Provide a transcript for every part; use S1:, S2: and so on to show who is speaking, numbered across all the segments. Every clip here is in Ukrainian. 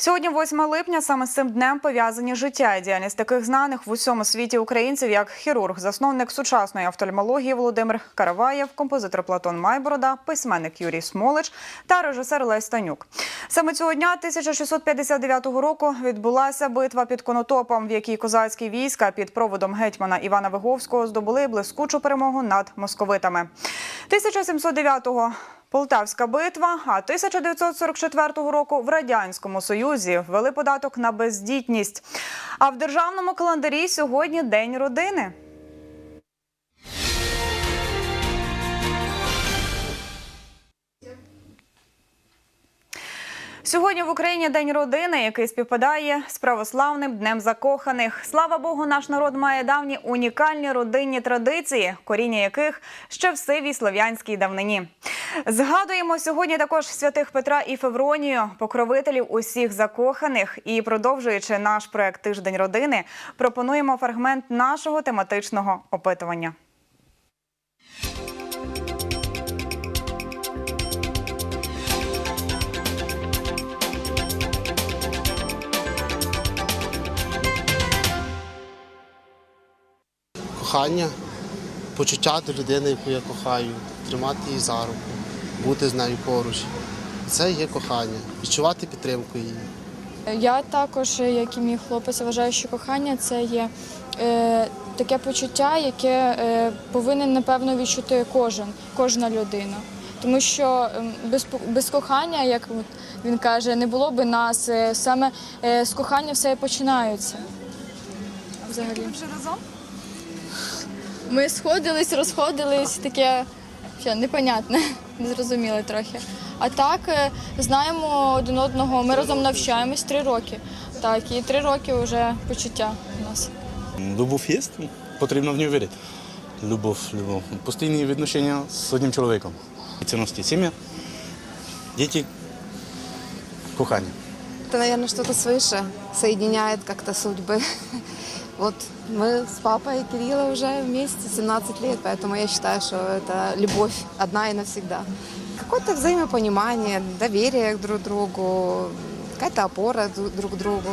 S1: Сьогодні, 8 липня, саме з цим днем пов'язані життя і діяльність таких знаних в усьому світі українців, як хірург, засновник сучасної офтальмології Володимир Караваєв, композитор Платон Майборода, письменник Юрій Смолич та режисер Лесь Танюк. Саме цього дня 1659 року відбулася битва під Конотопом, в якій козацькі війська під проводом гетьмана Івана Виговського здобули блискучу перемогу над московитами. 1709-го Полтавська битва, а 1944 року в радянському союзі ввели податок на бездітність. А в державному календарі сьогодні день родини. Сьогодні в Україні день родини, який співпадає з православним днем закоханих. Слава Богу, наш народ має давні унікальні родинні традиції, коріння яких ще в сивій слов'янській давнині. Згадуємо сьогодні також святих Петра і Февронію, покровителів усіх закоханих. І продовжуючи наш проект Тиждень родини, пропонуємо фрагмент нашого тематичного опитування.
S2: Кохання, почуття до людини, яку я кохаю, тримати її за руку, бути з нею поруч. Це є кохання, відчувати підтримку її.
S3: Я також, як і мій хлопець, вважаю, що кохання це є е, таке почуття, яке е, повинен напевно відчути кожен, кожна людина. Тому що ем, без, по- без кохання, як він каже, не було би нас. Е, Саме е, з кохання все і починається. Взагалі.
S1: вже разом?
S3: Ми сходились, розходились, таке що непонятне, незрозуміле трохи. А так е, знаємо один одного. Ми разом навчаємось три роки. Так, і три роки вже почуття у нас.
S4: Любов є, потрібно в нього вірити. Любов, любов. Постійні відношення з одним чоловіком. Цінності сім'я, діти, кохання.
S5: Это, наверное, что-то свыше соединяет как-то судьбы. Вот мы с папой Кирилла уже вместе 17 лет, поэтому я считаю, что это любовь одна и навсегда. Какое-то взаимопонимание, доверие к друг другу, какая-то опора друг друг другу.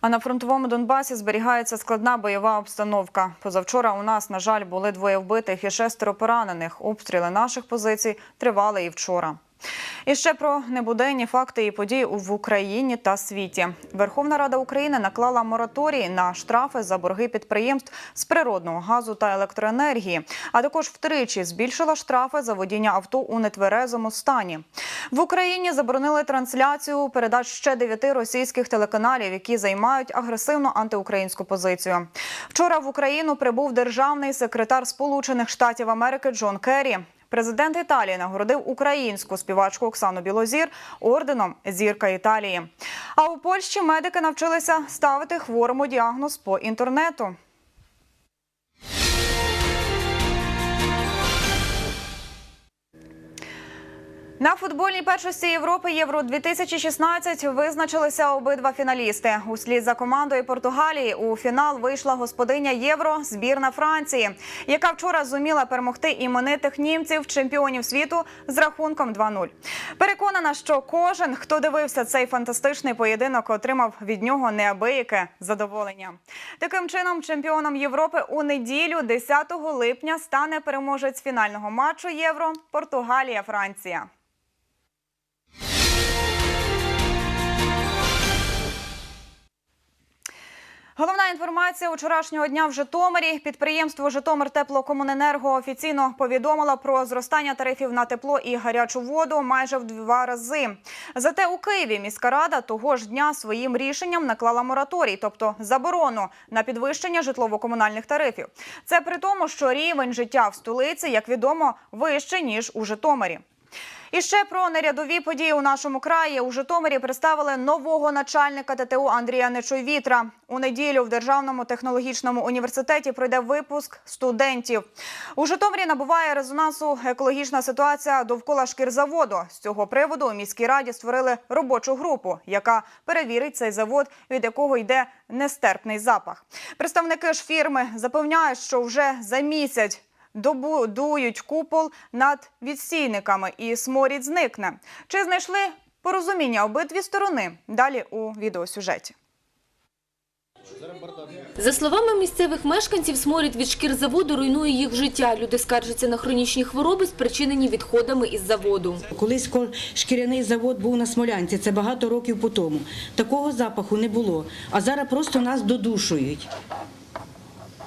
S1: А на фронтовому Донбасі зберігається складна бойова обстановка. Позавчора у нас, на жаль, були двоє вбитих і шестеро поранених. Обстріли наших позицій тривали і вчора. І ще про небуденні факти і події в Україні та світі. Верховна Рада України наклала мораторій на штрафи за борги підприємств з природного газу та електроенергії, а також втричі збільшила штрафи за водіння авто у нетверезому стані. В Україні заборонили трансляцію передач ще дев'яти російських телеканалів, які займають агресивну антиукраїнську позицію. Вчора в Україну прибув державний секретар Сполучених Штатів Америки Джон Керрі. Президент Італії нагородив українську співачку Оксану Білозір орденом Зірка Італії. А у Польщі медики навчилися ставити хворому діагноз по інтернету. На футбольній першості Європи Євро 2016 визначилися обидва фіналісти. Услід за командою Португалії у фінал вийшла господиня Євро збірна Франції, яка вчора зуміла перемогти іменитих німців, чемпіонів світу з рахунком 2-0. Переконана, що кожен, хто дивився цей фантастичний поєдинок, отримав від нього неабияке задоволення. Таким чином, чемпіоном Європи у неділю, 10 липня, стане переможець фінального матчу Євро Португалія-Франція. Головна інформація вчорашнього дня в Житомирі. Підприємство Житомир Теплокомуненерго офіційно повідомило про зростання тарифів на тепло і гарячу воду майже в два рази. Зате у Києві міська рада того ж дня своїм рішенням наклала мораторій, тобто заборону на підвищення житлово-комунальних тарифів. Це при тому, що рівень життя в столиці, як відомо, вищий ніж у Житомирі. І ще про нерядові події у нашому краї. У Житомирі представили нового начальника ТТУ Андрія Нечойвітра. У неділю в Державному технологічному університеті пройде випуск студентів. У Житомирі набуває резонансу екологічна ситуація довкола шкірзаводу. З цього приводу у міській раді створили робочу групу, яка перевірить цей завод, від якого йде нестерпний запах. Представники ж фірми запевняють, що вже за місяць добудують купол над відстійниками і сморід зникне. Чи знайшли порозуміння обидві сторони? Далі у відеосюжеті.
S6: За словами місцевих мешканців, сморід від шкірзаводу руйнує їх життя. Люди скаржаться на хронічні хвороби, спричинені відходами із заводу.
S7: Колись ко- шкіряний завод був на Смолянці, це багато років по тому. Такого запаху не було. А зараз просто нас додушують.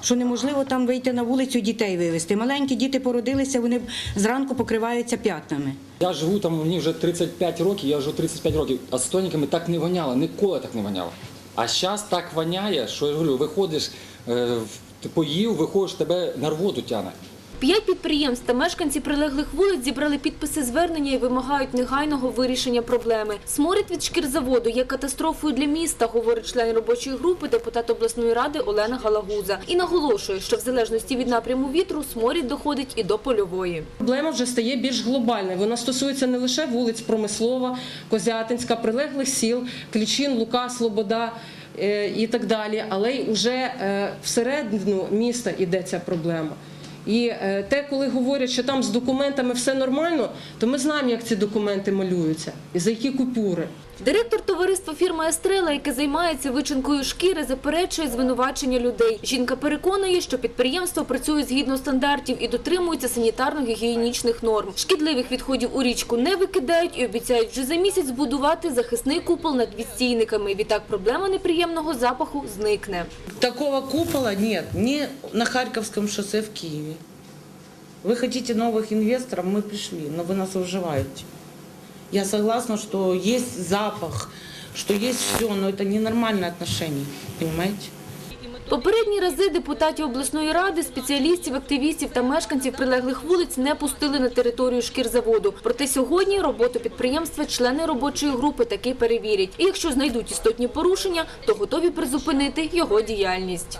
S7: Що неможливо там вийти на вулицю дітей вивезти. Маленькі діти породилися, вони зранку покриваються п'ятнами.
S8: Я живу там, мені вже 35 років, я вже 35 років, а з тоніками так не воняло, ніколи так не воняло. А зараз так воняє, що я говорю, виходиш, е, поїв, виходиш, тебе на рвоту тягне.
S6: П'ять підприємств та мешканці прилеглих вулиць зібрали підписи звернення і вимагають негайного вирішення проблеми. Сморід від шкірзаводу є катастрофою для міста, говорить член робочої групи, депутат обласної ради Олена Галагуза. І наголошує, що в залежності від напряму вітру сморід доходить і до польової.
S9: Проблема вже стає більш глобальною. Вона стосується не лише вулиць Промислова, Козятинська, прилеглих сіл, Клічин, Лука, Слобода е, і так далі, але й уже е, всередину міста йде ця проблема. І е, те, коли говорять, що там з документами все нормально, то ми знаємо, як ці документи малюються і за які купюри.
S6: Директор товариства фірма Естрела, яке займається вичинкою шкіри, заперечує звинувачення людей. Жінка переконує, що підприємство працює згідно стандартів і дотримується санітарно-гігієнічних норм. Шкідливих відходів у річку не викидають і обіцяють вже за місяць збудувати захисний купол над відстійниками. Відтак проблема неприємного запаху зникне.
S10: Такого купола нет ни на Харьковском шоссе в Киеве. Вы хотите новых инвесторов, мы пришли, но вы нас уживаете. Я согласна, что есть запах, что есть все, но это ненормальное отношение, понимаете?
S6: Попередні рази депутатів обласної ради, спеціалістів, активістів та мешканців прилеглих вулиць не пустили на територію шкірзаводу. Проте сьогодні роботу підприємства члени робочої групи таки перевірять. І якщо знайдуть істотні порушення, то готові призупинити його діяльність.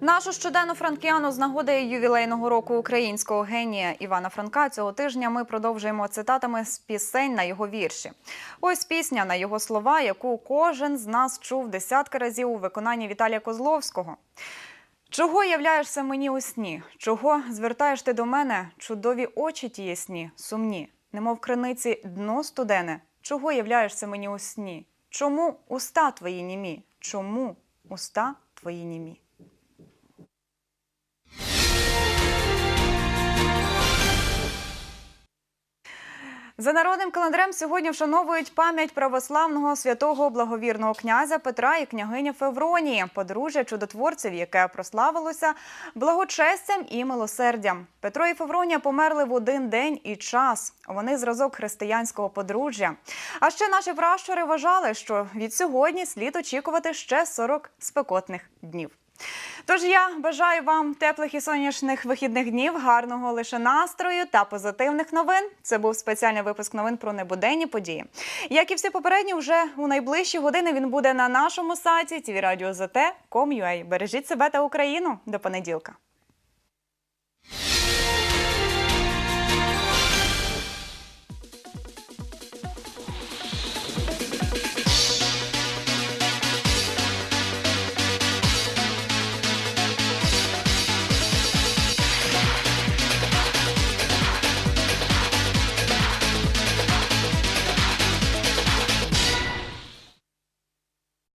S1: Нашу щоденну франкіану з нагоди ювілейного року українського генія Івана Франка цього тижня ми продовжуємо цитатами з пісень на його вірші. Ось пісня на його слова, яку кожен з нас чув десятки разів у виконанні Віталія Козловського. Чого являєшся мені у сні? Чого звертаєш ти до мене? Чудові очі ті ясні, сумні, немов криниці дно студене. Чого являєшся мені у сні? Чому уста твої німі? Чому уста твої німі? За народним календарем сьогодні вшановують пам'ять православного святого благовірного князя Петра і княгині Февронії, подружжя чудотворців, яке прославилося благочестям і милосердям. Петро і Февронія померли в один день і час. Вони зразок християнського подружжя. А ще наші пращури вважали, що від сьогодні слід очікувати ще 40 спекотних днів. Тож я бажаю вам теплих і сонячних вихідних днів, гарного лише настрою та позитивних новин. Це був спеціальний випуск новин про небуденні події. Як і всі попередні, вже у найближчі години він буде на нашому сайті tvradio.zt.com.ua. Бережіть себе та Україну. До понеділка.